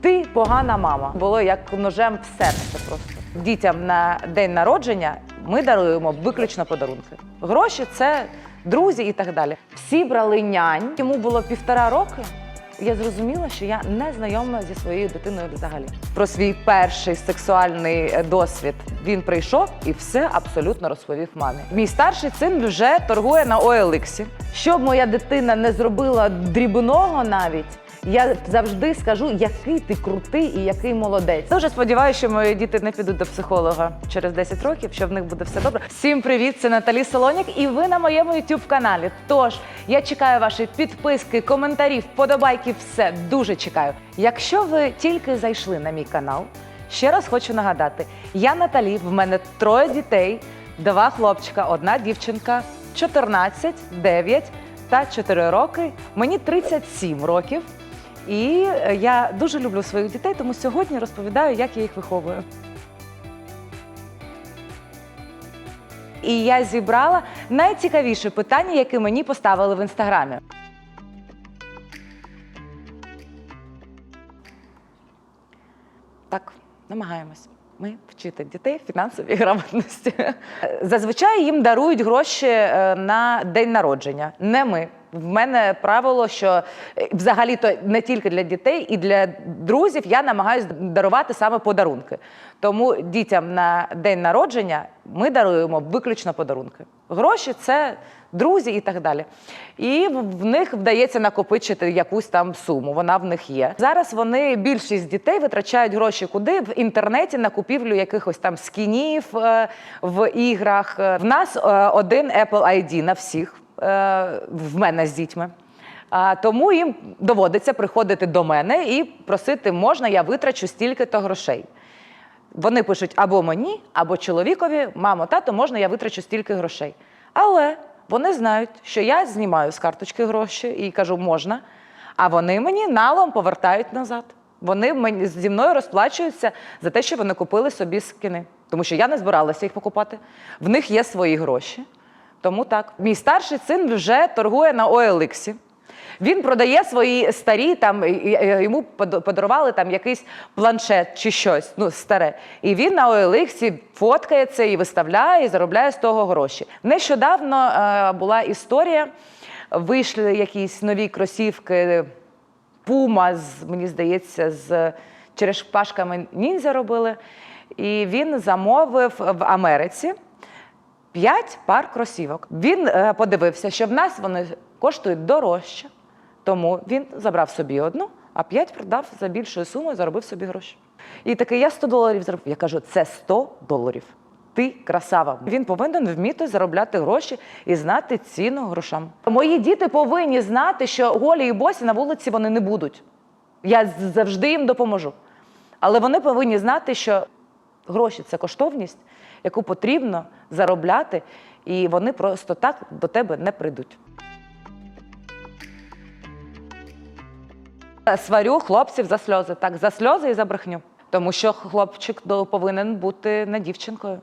Ти погана мама. Було як ножем в серце просто. Дітям на день народження ми даруємо виключно подарунки. Гроші це друзі і так далі. Всі брали нянь. Йому було півтора роки. Я зрозуміла, що я не знайома зі своєю дитиною взагалі. Про свій перший сексуальний е, досвід він прийшов і все абсолютно розповів мамі. Мій старший син вже торгує на OLX. Щоб моя дитина не зробила дрібного навіть. Я завжди скажу, який ти крутий і який молодець. Дуже сподіваюся, що мої діти не підуть до психолога через 10 років, що в них буде все добре. Всім привіт! Це Наталі Солонік, і ви на моєму youtube каналі. Тож я чекаю ваші підписки, коментарі, вподобайки. Все дуже чекаю. Якщо ви тільки зайшли на мій канал, ще раз хочу нагадати: я Наталі, в мене троє дітей, два хлопчика, одна дівчинка, 14, 9 та 4 роки. Мені 37 років. І е, я дуже люблю своїх дітей, тому сьогодні розповідаю, як я їх виховую. І я зібрала найцікавіше питання, яке мені поставили в інстаграмі. Так, намагаємось. Ми вчити дітей фінансовій грамотності. Зазвичай їм дарують гроші е, на день народження. Не ми. В мене правило, що е, взагалі-то не тільки для дітей, і для друзів я намагаюся дарувати саме подарунки. Тому дітям на день народження ми даруємо виключно подарунки. Гроші це друзі і так далі. І в них вдається накопичити якусь там суму. Вона в них є. Зараз вони більшість дітей витрачають гроші куди в інтернеті на купівлю якихось там скінів е, в іграх. Е, В нас один Apple ID на всіх. Е, В мене з дітьми. А, тому їм доводиться приходити до мене і просити, можна я витрачу стільки-то грошей. Вони пишуть або мені, або чоловікові, мамо, тато, можна я витрачу стільки грошей. Але вони знають, що я знімаю з карточки гроші і кажу, можна. А вони мені налом повертають назад. Вони мені зі мною розплачуються за те, що вони купили собі скини. Тому що я не збиралася їх покупати. В них є свої гроші. Тому так. Мій старший син вже торгує на OLX. Він продає свої старі, там йому подарували там якийсь планшет чи щось, ну старе. І він на OLX фоткає це і виставляє, і заробляє з того гроші. Нещодавно е, була історія. Вийшли якісь нові кросівки Пума, з, мені здається, з черешпашками ніндзя робили. І він замовив в Америці п'ять пар кросівок. Він е, подивився, що в нас вони коштують дорожче, тому він забрав собі одну, а п'ять продав за більшою сумою, заробив собі гроші. І такий, я 100 доларів заробив. Я кажу, це 100 доларів. Ти красава. Він повинен вміти заробляти гроші і знати ціну грошам. Мої діти повинні знати, що голі і босі на вулиці вони не будуть. Я завжди їм допоможу. Але вони повинні знати, що гроші це коштовність, яку потрібно заробляти, і вони просто так до тебе не прийдуть. Сварю хлопців за сльози. Так, за сльози і за брехню. Тому що хлопчик повинен бути не дівчинкою.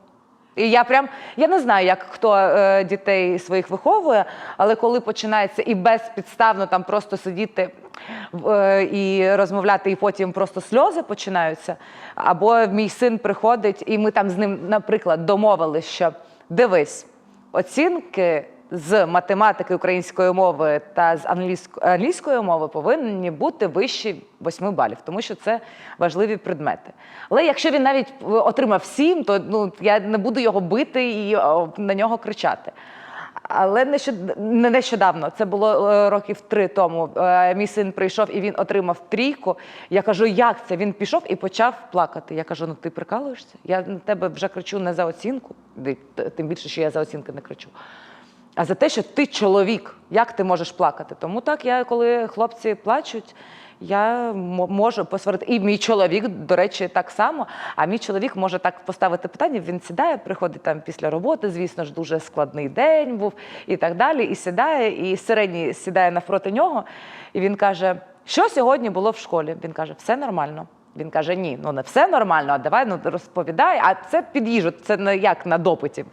І я прям я не знаю, як хто е, дітей своїх виховує, але коли починається і безпідставно там просто сидіти е, і розмовляти, і потім просто сльози починаються. Або мій син приходить, і ми там з ним, наприклад, домовились, що дивись, оцінки з математики української мови та з англійської, англійської мови повинні бути вищі 8 балів, тому що це важливі предмети. Але якщо він навіть е, отримав 7, то ну, я не буду його бити і на нього кричати. Але нещод- не нещодавно, це було е, років три тому. е, Мій син прийшов і він отримав трійку. Я кажу, як це? Він пішов і почав плакати. Я кажу: ну ти прикалуєшся? Я на тебе вже кричу не за оцінку, тим більше, що я за оцінки не кричу. А за те, що ти чоловік, як ти можеш плакати? Тому так, я коли хлопці плачуть, я можу посварити. І мій чоловік, до речі, так само. А мій чоловік може так поставити питання. Він сідає, приходить там після роботи. Звісно ж, дуже складний день був і так далі. І сідає, і середній сідає навпроти нього. І він каже: що сьогодні було в школі? Він каже, все нормально. Він каже: ні, ну не все нормально, а давай ну розповідай. А це під їжу, це не як на допиті.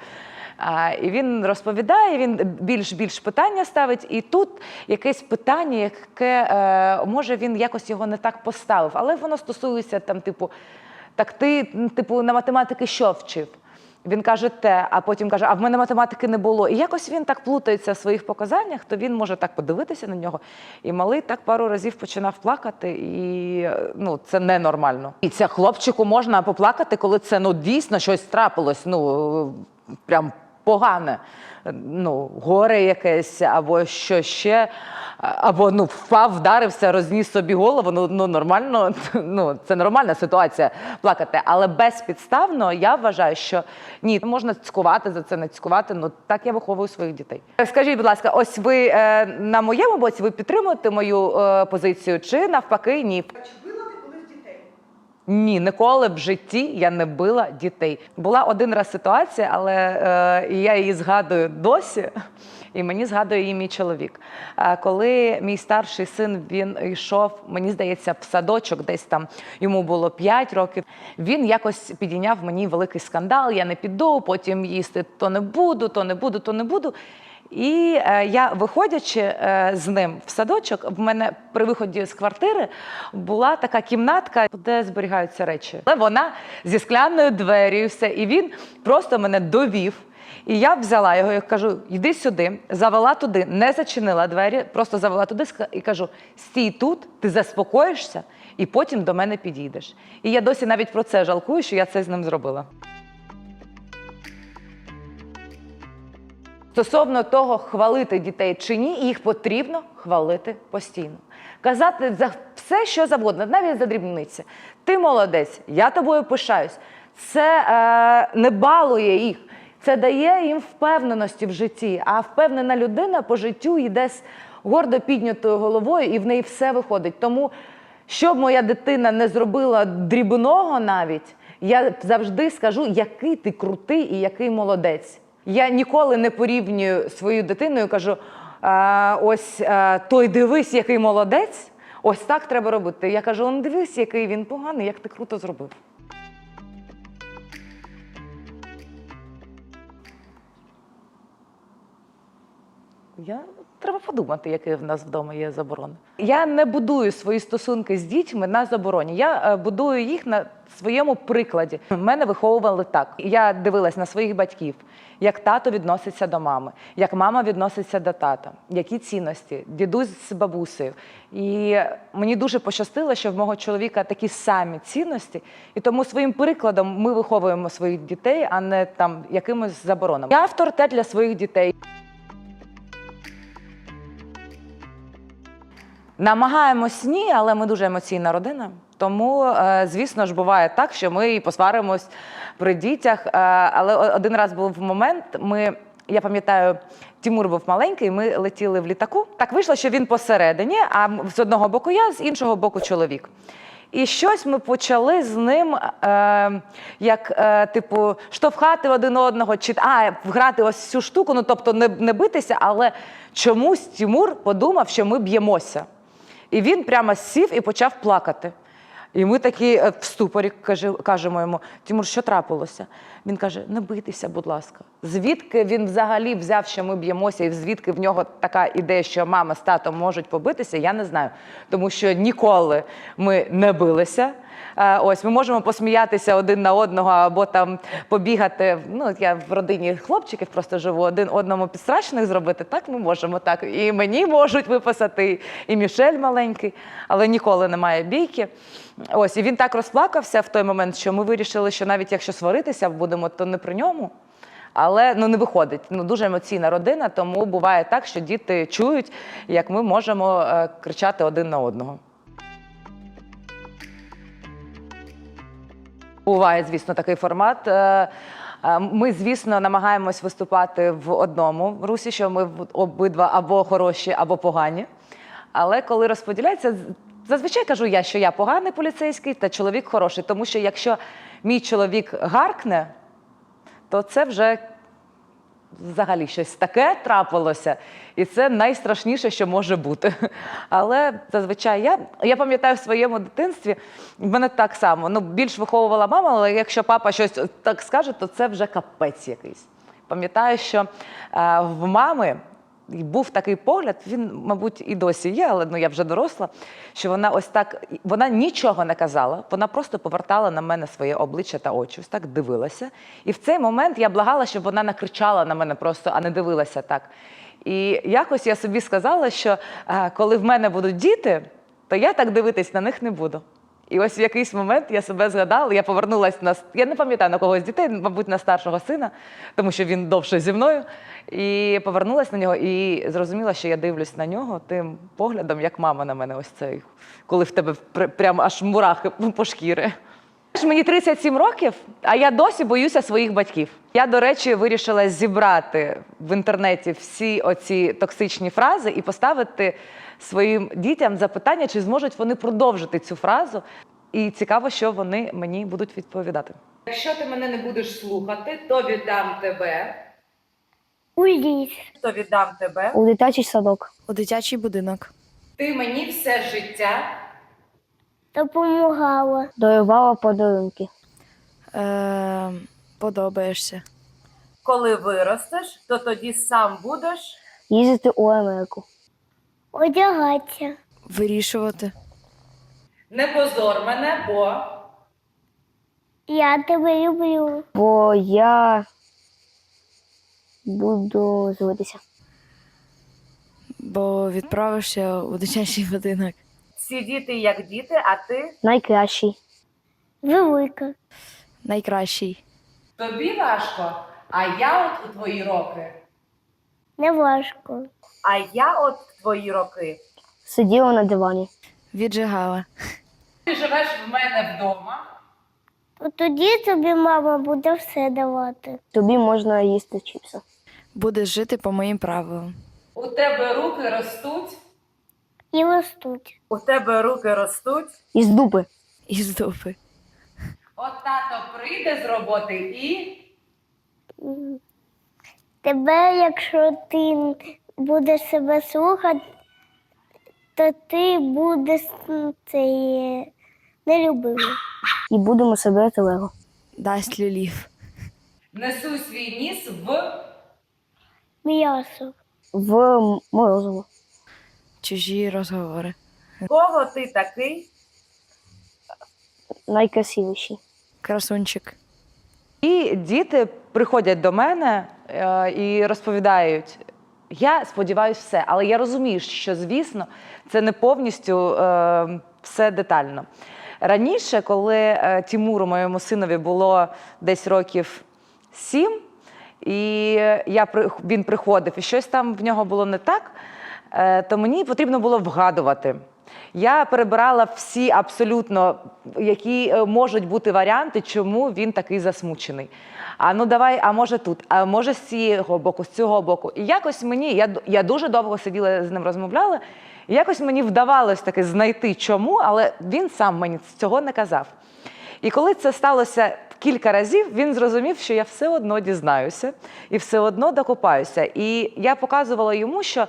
І він розповідає, він більш більш питання ставить, і тут якесь питання, яке е, може він якось його не так поставив, але воно стосується там, типу, так ти, типу, на математики що вчив? Він каже те, а потім каже, а в мене математики не було. І якось він так плутається в своїх показаннях, то він може так подивитися на нього. І малий так пару разів починав плакати, і е, ну, це ненормально. І це хлопчику можна поплакати, коли це ну, дійсно щось трапилось. Ну, прям погане. Ну, горе якесь, або що ще, або ну, впав, вдарився, розніс собі голову. Ну, ну нормально, ну це нормальна ситуація плакати. Але безпідставно я вважаю, що ні, можна цькувати за це, не цькувати. Ну так я виховую своїх дітей. Скажіть, будь ласка, ось ви е, на моєму боці ви підтримуєте мою е, позицію, чи навпаки, ні? Чи била ти колись дітей? Ні, ніколи в житті я не била дітей. Була один раз ситуація, але е, я її згадую досі. І мені згадує її мій чоловік. Е, коли мій старший син він йшов, мені здається, в садочок, десь там йому було 5 років. Він якось підійняв мені великий скандал. Я не піду, потім їсти то не буду, то не буду, то не буду. І е, я, виходячи е, з ним в садочок, в мене при виході з квартири була така кімнатка, де зберігаються речі. Але вона зі скляною двері, все. І він просто мене довів. І я взяла його і кажу: йди сюди, завела туди, не зачинила двері, просто завела туди і кажу: стій тут, ти заспокоїшся, і потім до мене підійдеш. І я досі навіть про це жалкую, що я це з ним зробила. Стосовно того, хвалити дітей чи ні, їх потрібно хвалити постійно. Казати за все, що завгодно, навіть за дрібниці. Ти молодець, я тобою пишаюсь. Це е, не балує їх, це дає їм впевненості в житті. А впевнена людина по життю йде з гордо піднятою головою, і в неї все виходить. Тому, щоб моя дитина не зробила дрібного навіть, я завжди скажу, який ти крутий і який молодець. Я ніколи не порівнюю свою дитину і кажу: ось той дивись, який молодець. Ось так треба робити. Я кажу: он дивись, який він поганий, як ти круто зробив. Я треба подумати, які в нас вдома є заборони. Я не будую свої стосунки з дітьми на забороні. Я е, будую їх на своєму прикладі. Мене виховували так. Я дивилась на своїх батьків, як тато відноситься до мами, як мама відноситься до тата, які цінності, дідусь з бабусею. І мені дуже пощастило, що в мого чоловіка такі самі цінності, і тому своїм прикладом ми виховуємо своїх дітей, а не там якимось заборонами. Я авторитет для своїх дітей. Намагаємось ні, але ми дуже емоційна родина. Тому, е, звісно ж, буває так, що ми і посваримось при дітях. Е, Але один раз був момент, ми. Я пам'ятаю, Тимур був маленький, ми летіли в літаку. Так вийшло, що він посередині, а з одного боку я, з іншого боку чоловік. І щось ми почали з ним, е, як е, типу, штовхати один одного, чи а, грати ось цю штуку, ну тобто не, не битися, але чомусь Тимур подумав, що ми б'ємося. І він прямо сів і почав плакати. І ми такі е, в ступорі каже, кажемо йому: Тимур, що трапилося? Він каже: не битися, будь ласка. Звідки він взагалі взяв, що ми б'ємося, і звідки в нього така ідея, що мама з татом можуть побитися, я не знаю. Тому що ніколи ми не билися. Е, Ось ми можемо посміятися один на одного або там побігати. Ну, я в родині хлопчиків просто живу, один одному підстрачних зробити. Так ми можемо. Так і мені можуть виписати, і Мішель маленький, але ніколи немає бійки. Ось і він так розплакався в той момент, що ми вирішили, що навіть якщо сваритися будемо, то не при ньому. Але ну не виходить. Ну дуже емоційна родина, тому буває так, що діти чують, як ми можемо е, кричати один на одного. Буває, звісно, такий формат. Е, е, Ми, звісно, намагаємось виступати в одному русі, що ми обидва або хороші, або погані. Але коли розподіляється, зазвичай кажу я, що я поганий поліцейський, та чоловік хороший. Тому що якщо мій чоловік гаркне, то це вже взагалі щось таке трапилося, і це найстрашніше, що може бути. Але зазвичай я, я пам'ятаю в своєму дитинстві, в мене так само. Ну, більш виховувала мама, але якщо папа щось так скаже, то це вже капець якийсь. пам'ятаю, що е, в мами був такий погляд, він, мабуть, і досі є, але ну, я вже доросла, що вона ось так, вона нічого не казала, вона просто повертала на мене своє обличчя та очі, ось так дивилася. І в цей момент я благала, щоб вона накричала на мене просто, а не дивилася так. І якось я собі сказала, що е, коли в мене будуть діти, то я так дивитись на них не буду. І ось в якийсь момент я себе згадала, я повернулася на я не пам'ятаю на когось дітей, мабуть, на старшого сина, тому що він довше зі мною. І повернулася на нього і зрозуміла, що я дивлюсь на нього тим поглядом, як мама на мене, ось цей, коли в тебе пр- прямо аж мурахи по шкіри. Мені 37 років, а я досі боюся своїх батьків. Я, до речі, вирішила зібрати в інтернеті всі оці токсичні фрази і поставити своїм дітям запитання, чи зможуть вони продовжити цю фразу. І цікаво, що вони мені будуть відповідати. Якщо ти мене не будеш слухати, то віддам тебе. У ліс. То віддам тебе. У дитячий садок. У дитячий будинок. Ти мені все життя. Допомагала. Дарувала подарунки. Е, подобаєшся. Коли виростеш, то тоді сам будеш. Їздити у Америку. Одягатися. Вирішувати. Не позор мене, бо. Я тебе люблю. Бо я буду звитися. Бо відправишся у дитячий будинок. Всі діти як діти, а ти Найкращий. Велика. Найкращий. тобі важко, а я от у твої роки. Не важко. А я от твої роки. Сиділа на дивані. Віджигала. Ти живеш в мене вдома. Тоді тобі мама буде все давати. Тобі можна їсти чіпси. Будеш жити по моїм правилам. У тебе руки ростуть. І ростуть. У тебе руки ростуть. Із дуби. Із дупи. От тато прийде з роботи і. Тебе, якщо ти будеш себе слухати, то ти будеш цей, нелюбивий. І будемо себе лего. Дасть люлів. Несу свій ніс в. М'ясо. В морозиво. Чужі розговори. Кого ти такий? Найкрасивіший. Красунчик. І діти приходять до мене е, і розповідають. Я сподіваюся, все, але я розумію, що звісно це не повністю е, все детально. Раніше, коли е, Тімуру, моєму синові, було десь років сім, і я, він приходив, і щось там в нього було не так, е, то мені потрібно було вгадувати. Я перебирала всі абсолютно, які е, можуть бути варіанти, чому він такий засмучений. А ну давай, а може тут, а може з цього боку, з цього боку. І якось мені, я, я дуже довго сиділа з ним розмовляла, і якось мені вдавалось таки знайти чому, але він сам мені цього не казав. І коли це сталося кілька разів, він зрозумів, що я все одно дізнаюся і все одно докопаюся. І я показувала йому, що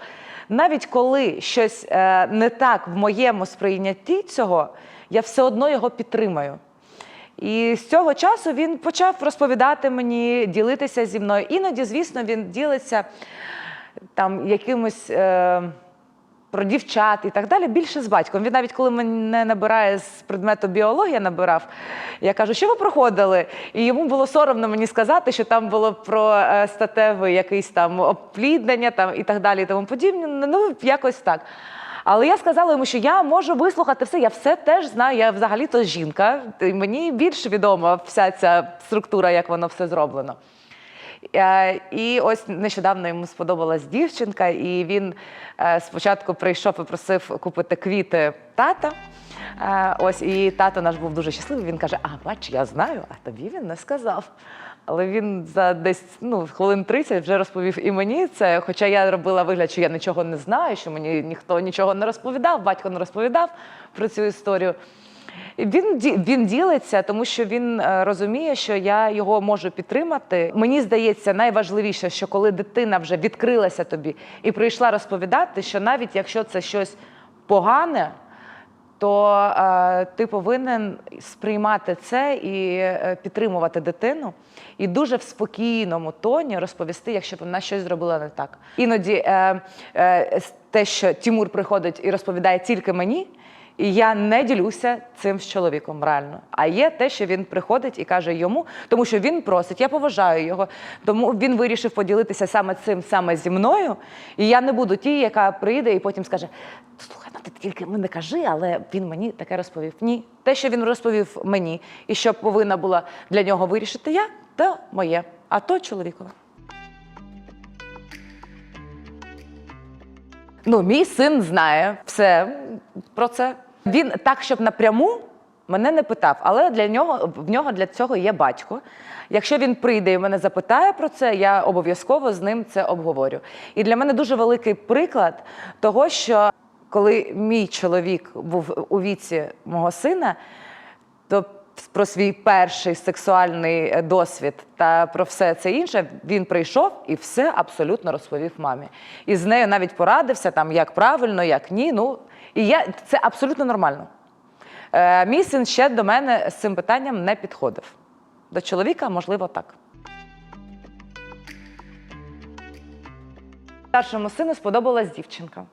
навіть коли щось е, не так в моєму сприйнятті цього, я все одно його підтримаю. І з цього часу він почав розповідати мені, ділитися зі мною. Іноді, звісно, він ділиться там якимось. Е, про дівчат і так далі, більше з батьком. Він навіть коли мене набирає з предмету біологія, набирав, я кажу, що ви проходили? І йому було соромно мені сказати, що там було про е, статеве якесь там опліднення там, і так далі, і тому подібне. Ну, якось так. Але я сказала йому, що я можу вислухати все, я все теж знаю. Я взагалі-то жінка, і мені більше відома вся ця структура, як воно все зроблено. Е, І ось нещодавно йому сподобалась дівчинка, і він е, спочатку прийшов і просив купити квіти тата. Е, Ось і тато наш був дуже щасливий. Він каже: А, бач, я знаю, а тобі він не сказав. Але він за десь ну, хвилин 30 вже розповів і мені це. Хоча я робила вигляд, що я нічого не знаю, що мені ніхто нічого не розповідав, батько не розповідав про цю історію. Він він ділиться, тому що він е, розуміє, що я його можу підтримати. Мені здається, найважливіше, що коли дитина вже відкрилася тобі і прийшла розповідати, що навіть якщо це щось погане, то е, ти повинен сприймати це і е, підтримувати дитину, і дуже в спокійному тоні розповісти, якщо вона щось зробила не так. Іноді е, е, те, що Тімур приходить і розповідає тільки мені. І я не ділюся цим з чоловіком реально. А є те, що він приходить і каже йому, тому що він просить, я поважаю його. Тому він вирішив поділитися саме цим саме зі мною. І я не буду ті, яка прийде і потім скаже: слухай, ну ти тільки мені не кажи, але він мені таке розповів. Ні, те, що він розповів мені, і що повинна була для нього вирішити я, то моє, а то чоловікове. Ну, мій син знає все про це. Він так, щоб напряму мене не питав, але для нього в нього для цього є батько. Якщо він прийде і мене запитає про це, я обов'язково з ним це обговорю. І для мене дуже великий приклад того, що коли мій чоловік був у віці мого сина, то про свій перший сексуальний досвід та про все це інше він прийшов і все абсолютно розповів мамі. І з нею навіть порадився, там, як правильно, як ні. Ну, і я, це абсолютно нормально. Е, мій син ще до мене з цим питанням не підходив. До чоловіка, можливо, так. Старшому сину сподобалась дівчинка.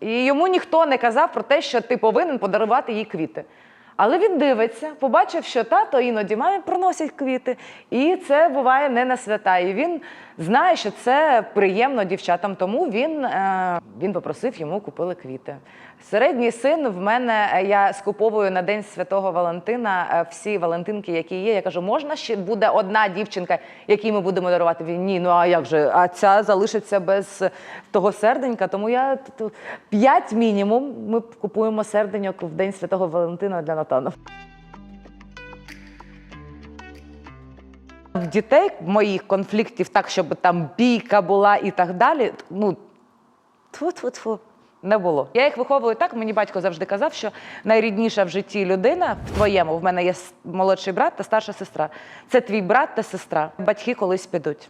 І йому ніхто не казав про те, що ти повинен подарувати їй квіти. Але він дивиться, побачив, що тато іноді мамі приносять квіти, і це буває не на свята. І він знає, що це приємно дівчатам, тому він, е, він попросив йому купили квіти. Середній син в мене е, я скуповую на День Святого Валентина е, всі Валентинки, які є. Я кажу, можна ще буде одна дівчинка, якій ми будемо дарувати? Він ні, ну а як же? А ця залишиться без того серденька. Тому я п'ять мінімум. Ми купуємо серденьок в День Святого Валентина для Натана. В дітей моїх конфліктів так, щоб там бійка була і так далі. Ну тфу-тфу-тфу. Не було. Я їх виховую так. Мені батько завжди казав, що найрідніша в житті людина в твоєму, в мене є молодший брат та старша сестра. Це твій брат та сестра. Батьки колись підуть.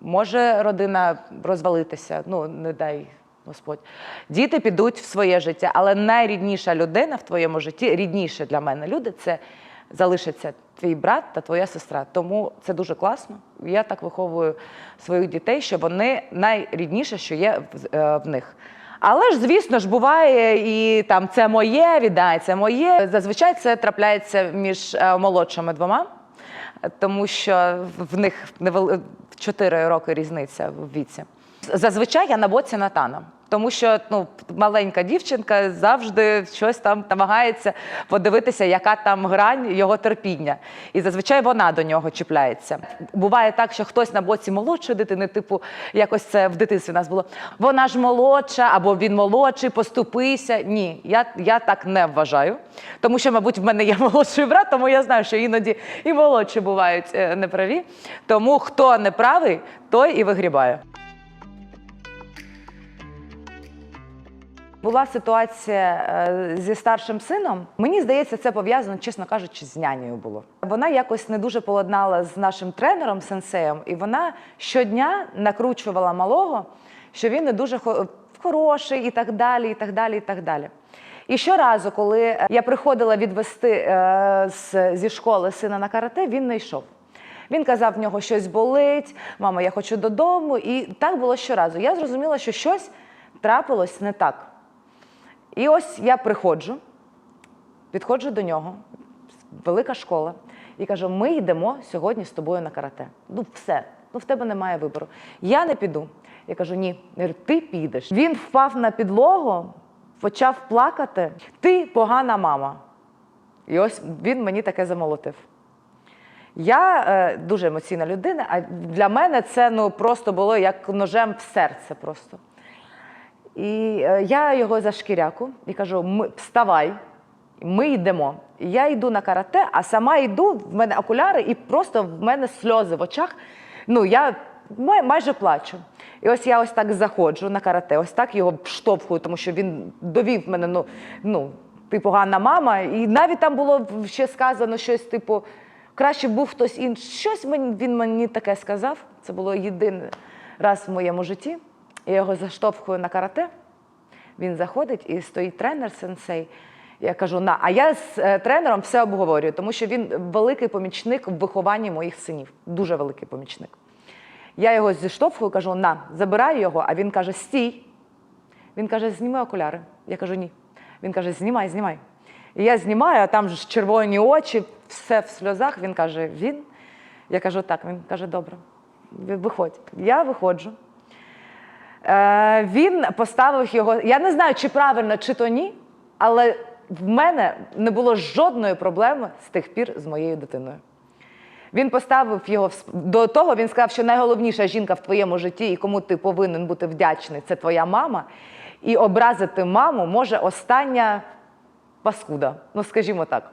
Може родина розвалитися, ну не дай Господь. Діти підуть в своє життя, але найрідніша людина в твоєму житті, рідніше для мене люди, це залишиться твій брат та твоя сестра. Тому це дуже класно. Я так виховую своїх дітей, що вони найрідніше, що є в, е, них. Але ж, звісно ж, буває і там це моє, віддай, це моє. Зазвичай це трапляється між е, молодшими двома тому що в них невели... 4 роки різниця в віці. Зазвичай я на боці Натана. Тому що ну, маленька дівчинка завжди щось там намагається подивитися, яка там грань його терпіння. І зазвичай вона до нього чіпляється. Буває так, що хтось на боці молодшої дитини, типу, якось це в дитинстві у нас було. Вона ж молодша, або він молодший, поступися. Ні, я, я так не вважаю. Тому що, мабуть, в мене є молодший брат, тому я знаю, що іноді і молодші бувають е, неправі. Тому хто не правий, той і вигрібає. Була ситуація е, зі старшим сином. Мені здається, це пов'язано, чесно кажучи, з нянею було. Вона якось не дуже поладнала з нашим тренером, сенсеєм, і вона щодня накручувала малого, що він не дуже хо- хороший і так далі, і так далі, і так далі. І щоразу, коли е, я приходила відвести е, зі школи сина на карате, він не йшов. Він казав, в нього щось болить, мама, я хочу додому. І так було щоразу. Я зрозуміла, що щось трапилось не так. І ось я приходжу, підходжу до нього, велика школа, і кажу: ми йдемо сьогодні з тобою на карате. Ну, все, ну в тебе немає вибору. Я не піду. Я кажу, ні, ти підеш. Він впав на підлогу, почав плакати. Ти погана мама. І ось він мені таке замолотив. Я е, дуже емоційна людина, а для мене це ну, просто було як ножем в серце просто. І е, я його за шкіряку і кажу: ми, вставай, ми йдемо. І я йду на карате, а сама йду, в мене окуляри, і просто в мене сльози в очах. Ну, я май- майже плачу. І ось я ось так заходжу на карате, ось так його штовхую, тому що він довів мене, ну, ну ти погана мама. І навіть там було ще сказано щось, типу, краще був хтось інший. Щось мені, він мені таке сказав. Це було єдиний раз в моєму житті. Я його заштовхую на карате. Він заходить і стоїть тренер сенсей. Я кажу, на. А я з е, тренером все обговорюю, тому що він великий помічник в вихованні моїх синів. Дуже великий помічник. Я його зіштовхую, кажу, на, забираю його, а він каже, стій. Він каже, зніми окуляри. Я кажу, ні. Він каже, знімай, знімай. І я знімаю, а там ж червоні очі, все в сльозах. Він каже, він. Я кажу, так. Він каже, добре, виходь. Я виходжу. Е, він поставив його. Я не знаю, чи правильно, чи то ні, але в мене не було жодної проблеми з тих пір з моєю дитиною. Він поставив його до того. Він сказав, що найголовніша жінка в твоєму житті, і кому ти повинен бути вдячний, це твоя мама. І образити маму може остання паскуда. Ну, скажімо так.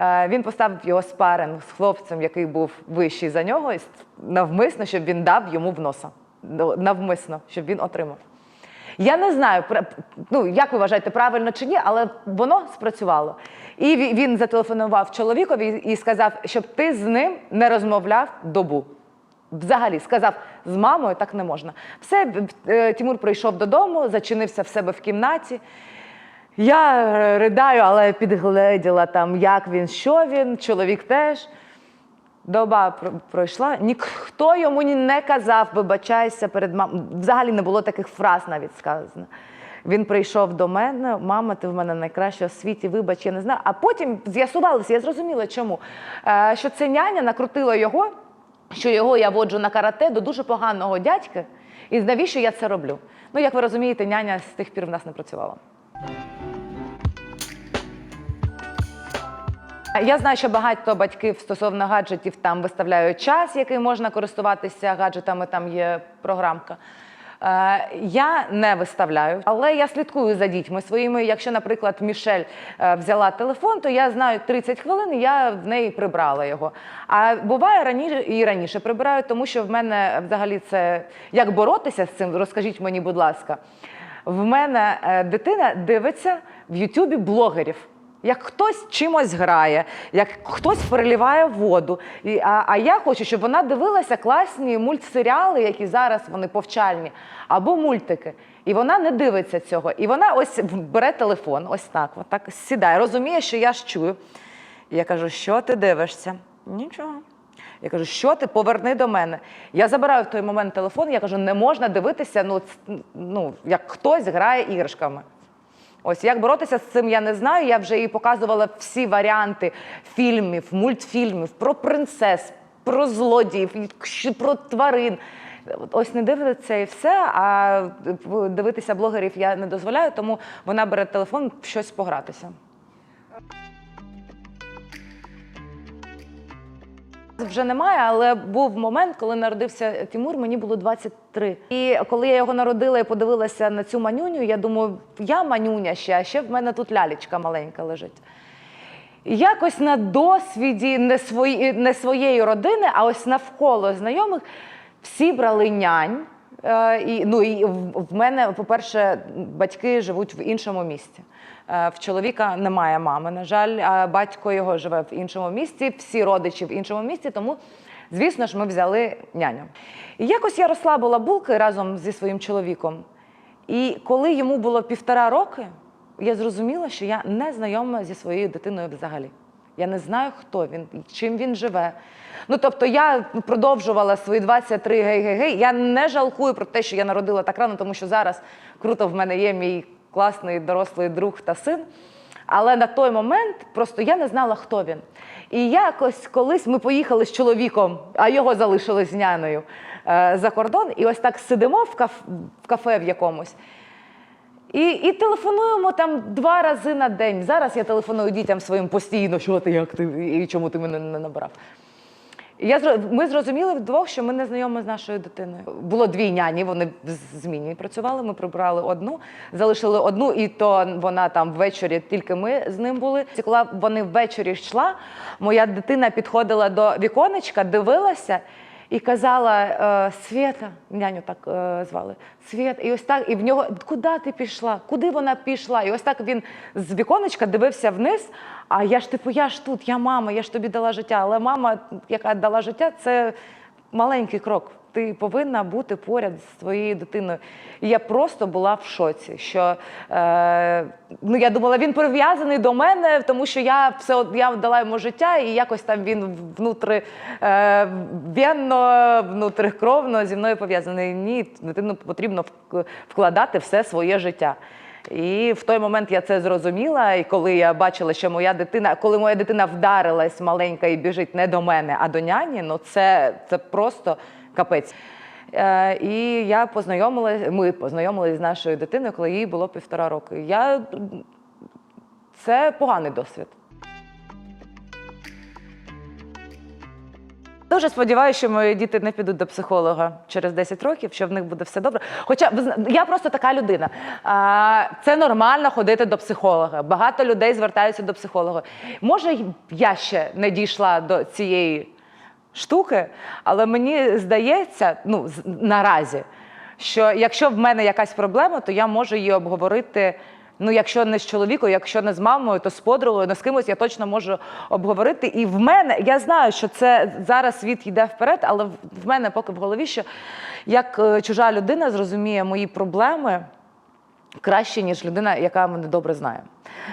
Е, Він поставив його спаринг з хлопцем, який був вищий за нього, навмисно, щоб він дав йому в носа. Ну, Навмисно, щоб він отримав. Я не знаю, ну, як ви вважаєте, правильно чи ні, але воно спрацювало. І він зателефонував чоловікові і сказав, щоб ти з ним не розмовляв добу. Взагалі сказав, з мамою так не можна. Все, е, Тимур прийшов додому, зачинився в себе в кімнаті. Я е, ридаю, але підгледіла там, як він, що він, чоловік теж. Доба пройшла, ніхто йому не казав, вибачайся перед мамою. Взагалі не було таких фраз навіть сказано. Він прийшов до мене, мама, ти в мене найкраща в світі, вибач, я не знаю. А потім з'ясувалося, я зрозуміла, чому. Е, що це няня накрутила його, що його я воджу на карате до дуже поганого дядька. І навіщо я це роблю? Ну, як ви розумієте, няня з тих пір в нас не працювала. Я знаю, що багато батьків стосовно гаджетів там виставляють час, який можна користуватися гаджетами, там є програмка. Е, Я не виставляю, але я слідкую за дітьми своїми. Якщо, наприклад, Мішель е, взяла телефон, то я знаю 30 хвилин, я в неї прибрала його. А буває раніше і раніше прибираю, тому що в мене взагалі це як боротися з цим, розкажіть мені, будь ласка. В мене е, дитина дивиться в Ютубі блогерів. Як хтось чимось грає, як хтось переливає воду. І, а, а я хочу, щоб вона дивилася класні мультсеріали, які зараз вони повчальні, або мультики. І вона не дивиться цього. І вона ось бере телефон, ось так, отак сідає, розуміє, що я ж чую. І я кажу, що ти дивишся? Нічого. Я кажу, що ти поверни до мене. Я забираю в той момент телефон, я кажу, не можна дивитися, ну, ну як хтось грає іграшками. Ось як боротися з цим, я не знаю. Я вже їй показувала всі варіанти фільмів, мультфільмів про принцес, про злодіїв, про тварин. Ось не дивиться і все. А е, дивитися блогерів я не дозволяю, тому вона бере телефон щось погратися. Вже немає, але був момент, коли народився Тимур, мені було 23. І коли я його народила і подивилася на цю манюню, я думаю, я манюня ще, а ще в мене тут лялечка маленька лежить. Якось на досвіді не, свої, не своєї родини, а ось навколо знайомих всі брали нянь. Е, і, ну, і в мене, по-перше, батьки живуть в іншому місті. Е, в чоловіка немає мами, на жаль, а батько його живе в іншому місті, всі родичі в іншому місті, тому, звісно ж, ми взяли няню. І якось я розслабила булки разом зі своїм чоловіком. І коли йому було півтора роки, я зрозуміла, що я не знайома зі своєю дитиною взагалі. Я не знаю, хто він, чим він живе. Ну тобто я продовжувала свої 23 гей-гей-гей. Я не жалкую про те, що я народила так рано, тому що зараз круто в мене є мій класний дорослий друг та син. Але на той момент просто я не знала, хто він. І якось колись ми поїхали з чоловіком, а його залишили з няною е, за кордон, і ось так сидимо в, каф- в кафе в якомусь. І, і телефонуємо там два рази на день. Зараз я телефоную дітям своїм постійно, що ти, як ти і чому ти мене не набрав. Я ми зрозуміли вдвох, що ми не знайомі з нашою дитиною. Було дві няні, вони в зміні працювали. Ми прибрали одну, залишили одну, і то вона там ввечері, тільки ми з ним були. Цікла вони ввечері йшла, моя дитина підходила до віконечка, дивилася. І казала Свята, няню так е, звали, Свєт, і ось так, і в нього куди ти пішла? Куди вона пішла? І ось так він з віконечка дивився вниз. А я ж типу, я ж тут, я мама, я ж тобі дала життя. Але мама, яка дала життя, це маленький крок ти повинна бути поряд з своєю дитиною. І я просто була в шоці, що е, ну, я думала, він прив'язаний до мене, тому що я все я дала йому життя, і якось там він внутри е, венно, внутрикровно зі мною пов'язаний. Ні, дитину потрібно вкладати все своє життя. І в той момент я це зрозуміла. І коли я бачила, що моя дитина, коли моя дитина вдарилась маленька і біжить не до мене, а до няні, ну це, це просто капець. Е, і я познайомилася, ми познайомилися з нашою дитиною, коли їй було півтора року. Я, це поганий досвід. Дуже сподіваюся, що мої діти не підуть до психолога через 10 років, що в них буде все добре. Хоча я просто така людина. А, Це нормально ходити до психолога. Багато людей звертаються до психолога. Може, я ще не дійшла до цієї штуки, але мені здається, ну наразі, що якщо в мене якась проблема, то я можу її обговорити. Ну, якщо не з чоловіком, якщо не з мамою, то з подругою, ну з кимось я точно можу обговорити. І в мене я знаю, що це зараз світ йде вперед, але в- в мене поки в голові, що як е, чужа людина зрозуміє мої проблеми краще, ніж людина, яка мене добре знає.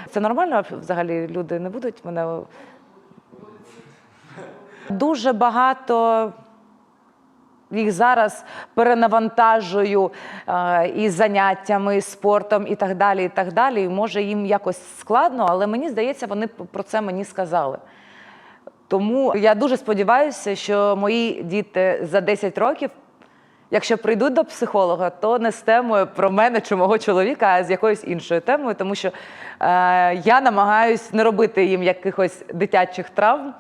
Це нормально взагалі люди не будуть мене. Дуже багато їх зараз перенавантажую е, і заняттями, і спортом, і так далі. І так далі. І може їм якось складно, але мені здається, вони про це мені сказали. Тому я дуже сподіваюся, що мої діти за 10 років, якщо прийдуть до психолога, то не з темою про мене чи мого чоловіка, а з якоюсь іншою темою, тому що е, я намагаюсь не робити їм якихось дитячих травм.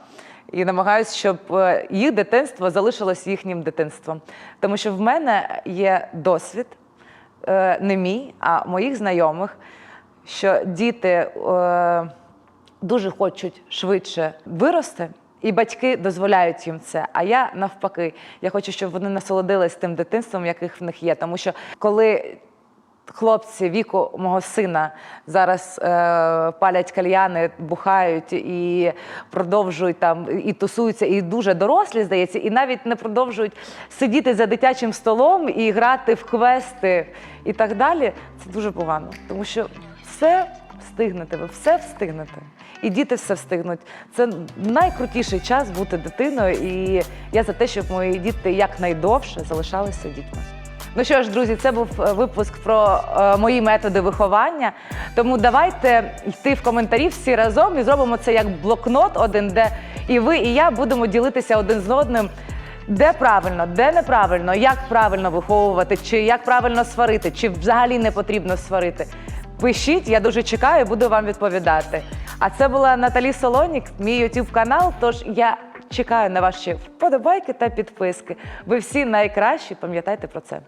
І намагаюсь, щоб е, їх дитинство залишилось їхнім дитинством. Тому що в мене є досвід, е, не мій, а моїх знайомих, що діти е, дуже хочуть швидше вирости, і батьки дозволяють їм це. А я навпаки, я хочу, щоб вони насолодились тим дитинством, яких в них є. Тому що коли хлопці віку мого сина зараз е, палять кальяни, бухають і продовжують там і тусуються, і дуже дорослі, здається, і навіть не продовжують сидіти за дитячим столом і грати в квести і так далі. Це дуже погано, тому що все встигнете, ви все встигнете. І діти все встигнуть. Це найкрутіший час бути дитиною, і я за те, щоб мої діти якнайдовше залишалися дітьми. Ну що ж, друзі, це був е, випуск про е, мої методи виховання. Тому давайте йти в коментарі всі разом і зробимо це як блокнот один, де і ви, і я будемо ділитися один з одним. Де правильно, де неправильно, як правильно виховувати, чи як правильно сварити, чи взагалі не потрібно сварити. Пишіть, я дуже чекаю, буду вам відповідати. А це була Наталі Солонік, мій YouTube канал. Тож я чекаю на ваші вподобайки та підписки. Ви всі найкращі, пам'ятайте про це.